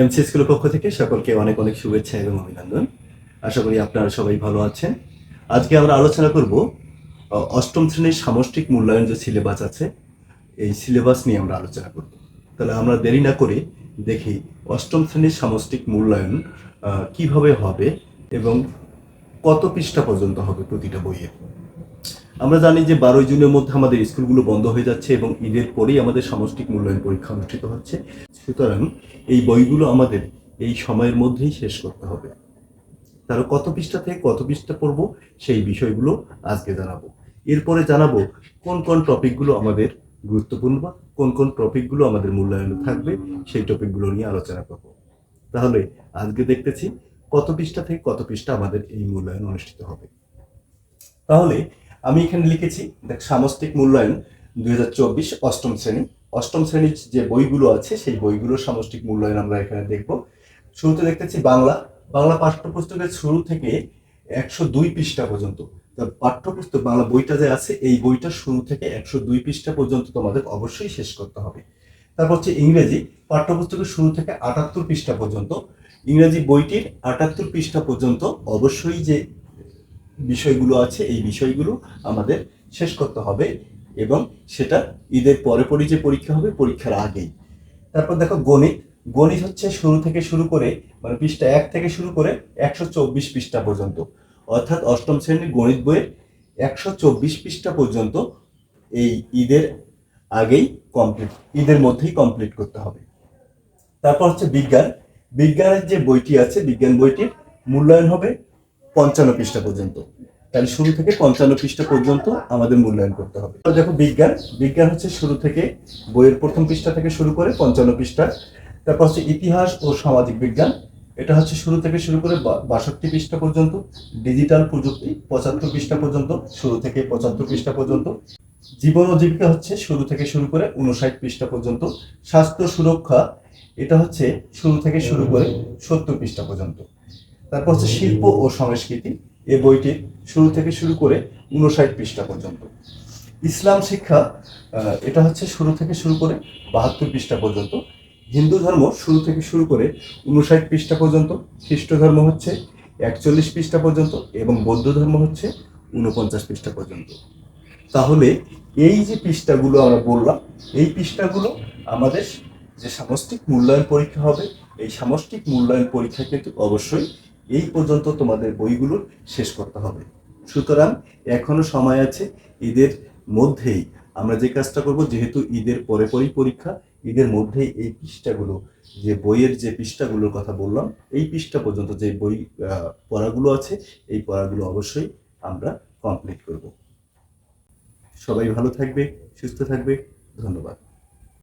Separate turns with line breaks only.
MC স্কুলের পক্ষ থেকে সকলকে অনেক অনেক শুভেচ্ছা এবং অভিনন্দন। আশা করি আপনারা সবাই ভালো আছেন। আজকে আমরা আলোচনা করব অষ্টম শ্রেণির সামষ্টিক মূল্যায়ন যে সিলেবাস আছে, এই সিলেবাস নিয়ে আমরা আলোচনা করব। তাহলে আমরা দেরি না করে দেখি অষ্টম শ্রেণির সামষ্টিক মূল্যায়ন কীভাবে হবে এবং কত পৃষ্ঠা পর্যন্ত হবে প্রতিটা বইয়ে আমরা জানি যে বারোই জুনের মধ্যে আমাদের স্কুলগুলো বন্ধ হয়ে যাচ্ছে এবং ঈদের পরেই আমাদের সামষ্টিক মূল্যায়ন পরীক্ষা অনুষ্ঠিত হচ্ছে। সুতরাং এই বইগুলো আমাদের এই সময়ের মধ্যেই শেষ করতে হবে। তাহলে কত পৃষ্ঠা থেকে কত পৃষ্ঠা পড়ব সেই বিষয়গুলো আজকে জানাব। এরপরে জানাব কোন কোন টপিকগুলো আমাদের গুরুত্বপূর্ণ বা কোন কোন টপিকগুলো আমাদের মূল্যায়নে থাকবে সেই টপিকগুলো নিয়ে আলোচনা করব। তাহলে আজকে দেখতেছি কত পৃষ্ঠা থেকে কত পৃষ্ঠা আমাদের এই মূল্যায়ন অনুষ্ঠিত হবে। তাহলে আমি এখানে লিখেছি, দেখ, সামষ্টিক মূল্যায়ন দুই অষ্টম শ্রেণি। অষ্টম শ্রেণির যে বইগুলো আছে, সেই বইগুলোর সামষ্টিক মূল্যায়ন আমরা এখানে দেখব। শুরুতে দেখতেছি বাংলা। বাংলা পাঠ্যপুস্তকের শুরু থেকে একশো দুই পৃষ্ঠা পর্যন্ত। পাঠ্যপুস্তক, বাংলা বইটা যে আছে, এই বইটা শুরু থেকে একশো দুই পৃষ্ঠা পর্যন্ত তোমাদের অবশ্যই শেষ করতে হবে। তারপর হচ্ছে ইংরেজি। পাঠ্যপুস্তকের শুরু থেকে আটাত্তর পৃষ্ঠা পর্যন্ত। ইংরেজি বইটির আটাত্তর পৃষ্ঠা পর্যন্ত অবশ্যই যে বিষয়গুলো আছে, এই বিষয়গুলো আমাদের শেষ করতে হবে এবং সেটা ঈদের পরে পরই যে পরীক্ষা হবে, পরীক্ষার আগেই। তারপর দেখো গণিত। গণিত হচ্ছে শুরু থেকে শুরু করে মানে পৃষ্ঠা এক থেকে শুরু করে একশো চব্বিশ পৃষ্ঠা পর্যন্ত। অর্থাৎ অষ্টম শ্রেণির গণিত বইয়ের একশো চব্বিশ পৃষ্ঠা পর্যন্ত এই ঈদের আগেই কমপ্লিট ঈদের মধ্যেই কমপ্লিট করতে হবে। তারপর হচ্ছে বিজ্ঞান। বিজ্ঞানের যে বইটি আছে, বিজ্ঞান বইটির মূল্যায়ন হবে। পঞ্চান্ন পৃষ্ঠা পর্যন্ত। তাহলে শুরু থেকে পঞ্চান্ন পৃষ্ঠা পর্যন্ত আমাদের মূল্যায়ন করতে হবে। দেখো বিজ্ঞান। বিজ্ঞান হচ্ছে শুরু থেকে বইয়ের প্রথম পৃষ্ঠা থেকে শুরু করে পঞ্চান্ন পৃষ্ঠা। তারপর হচ্ছে ইতিহাস ও সামাজিক বিজ্ঞান। এটা হচ্ছে শুরু থেকে শুরু করে বাষট্টি পৃষ্ঠা পর্যন্ত। ডিজিটাল প্রযুক্তি পঁচাত্তর পৃষ্ঠা পর্যন্ত, শুরু থেকে পঁচাত্তর পৃষ্ঠা পর্যন্ত। জীবন ও জীবিকা হচ্ছে শুরু থেকে শুরু করে উনষাট পৃষ্ঠা পর্যন্ত। স্বাস্থ্য সুরক্ষা, এটা হচ্ছে শুরু থেকে শুরু করে সত্তর পৃষ্ঠা পর্যন্ত। তারপর হচ্ছে শিল্প ও সংস্কৃতি। এই বইটির শুরু থেকে শুরু করে উনষাট পৃষ্ঠা পর্যন্ত। ইসলাম শিক্ষা এটা হচ্ছে শুরু থেকে শুরু করে বাহাত্তর পৃষ্ঠা পর্যন্ত। হিন্দু ধর্ম শুরু থেকে শুরু করে উনষাট পৃষ্ঠা পর্যন্ত। খ্রিস্ট ধর্ম হচ্ছে একচল্লিশ পৃষ্ঠা পর্যন্ত এবং বৌদ্ধ ধর্ম হচ্ছে উনপঞ্চাশ পৃষ্ঠা পর্যন্ত। তাহলে এই যে পৃষ্ঠাগুলো আমরা বললাম, এই পৃষ্ঠাগুলো আমাদের যে সামষ্টিক মূল্যায়ন পরীক্ষা হবে, এই সামষ্টিক মূল্যায়ন পরীক্ষা কিন্তু অবশ্যই এই পর্যন্ত তোমাদের বইগুলো শেষ করতে হবে। সুতরাং এখনও সময় আছে, ঈদের মধ্যেই আমরা যে কাজটা করব, যেহেতু ঈদের পরে পরেই পরীক্ষা, ঈদের মধ্যেই এই পৃষ্ঠাগুলো, যে বইয়ের যে পৃষ্ঠাগুলোর কথা বললাম, এই পৃষ্ঠা পর্যন্ত যে বই পড়াগুলো আছে, এই পড়াগুলো অবশ্যই আমরা কমপ্লিট করব। সবাই ভালো থাকবে, সুস্থ থাকবে, ধন্যবাদ।